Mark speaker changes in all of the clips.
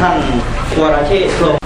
Speaker 1: ท่านวรเชษฐ์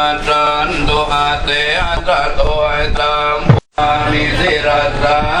Speaker 1: ra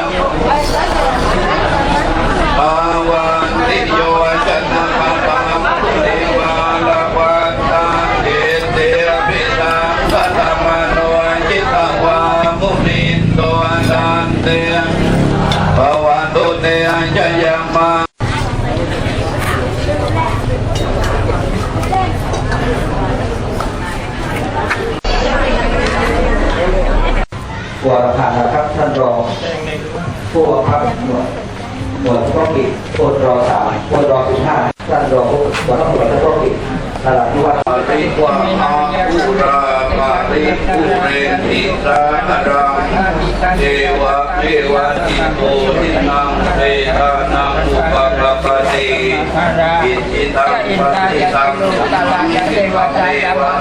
Speaker 1: กวาผ่านนะครับท่านรองผู้บังคับหมวดหมวดต้องปิจโคตรรอสามโค
Speaker 2: ตรรอสิบห้าท่านรองผู้บังคับหมวยต้องปิดตลาดที่ว่า
Speaker 1: ริวาอาภูราปาริภูเรนติสาครังเทวะเทวะติโกทินังเทานังอุปกัป ติอิจิตังปฏิตังสุตังอิจิตังเทวะ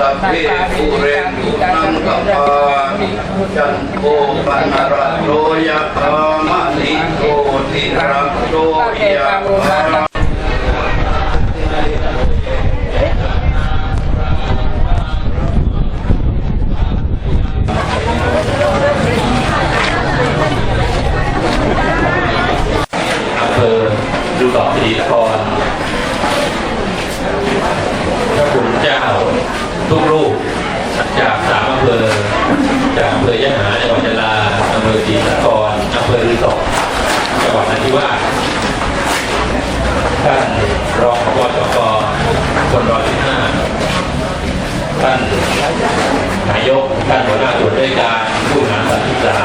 Speaker 1: สัพเพปุเรนุนังกัปปาจันโกปนรโรยะธรรมนิโกติรักโตยะ
Speaker 3: ดูดอกสีนครพระคุณเจ้าทุกรูปจากสามอำเภอจากอำเภอยะหาจังหวัดยะลาอำเภอศรีะครอำเภอฤศกจังหวัดนราธิวาท่านรองผบสกคนรอที่ห้าท่านนายกท่านหัวหน้าส่วนราชการผู้บริหารศึกษา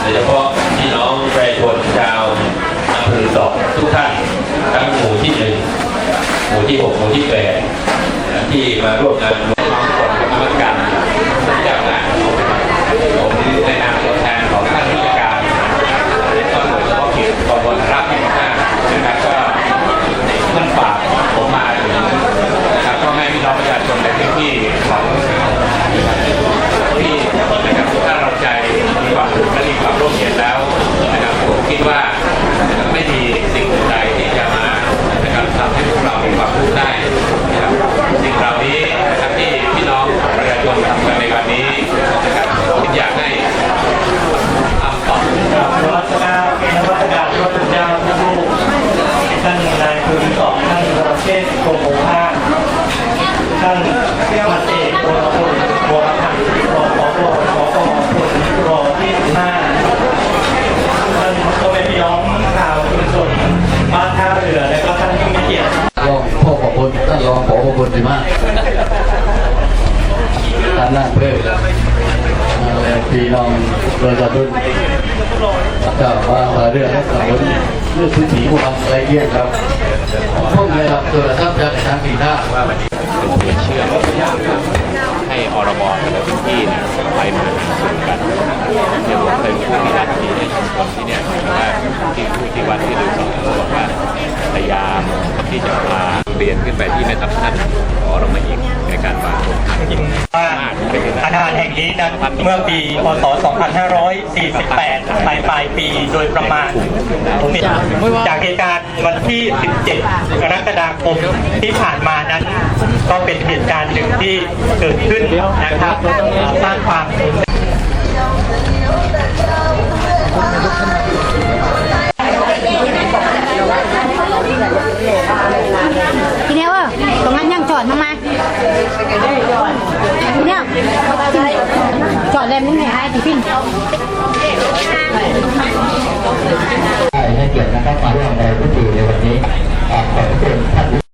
Speaker 3: โดยเฉพาะพี่น้องประชาชน องทุกท่านทั้งหมู่ที่หนึ่งหมู่ที่หกหมู่ที่แปดที่มาร่วมงานทุกคน คือสองท่านประเทศโกโก
Speaker 4: เจ้าว่า
Speaker 5: เรื่องรักษาเรื่องพื้นที่พวกเราอะไรเงี้ยครับพวกนี้ครับโทรศัพท์จากทางปีหน้า
Speaker 3: ว่าวันนี้เป็นเชื่อมให้อรบแต่ละพื้นที่เนี่ยไปมาสู่กันเดี๋ยวผมเคยพูดที่ร้านที่ในชุมชนที่เนี่ยว่าที่พูดที่วัดที่ดูสองเขาบอกว่าพยายามที่จะพาเรียนขึ้นไปที่แม่ทัพท่านอรามาอีกในการวางโครงการยิงา
Speaker 4: อาคารแห่งนี้นั้นเมื่อปี พศ 2548 ปลายปลายปีโดยประมาณ จากเหตุการณ์วันที่ 17 กรกฎาคมที่ผ่านมานั้น ก็เป็นเหตุการณ์หนึ่งที่เกิดขึ้นนะครับสร้างความ
Speaker 6: จอดเลยมึงให้ให้ที่พิน
Speaker 2: ให้เกียรตินะครับมาร่วมในพิธีในวันนี้ขอบคุณท่าน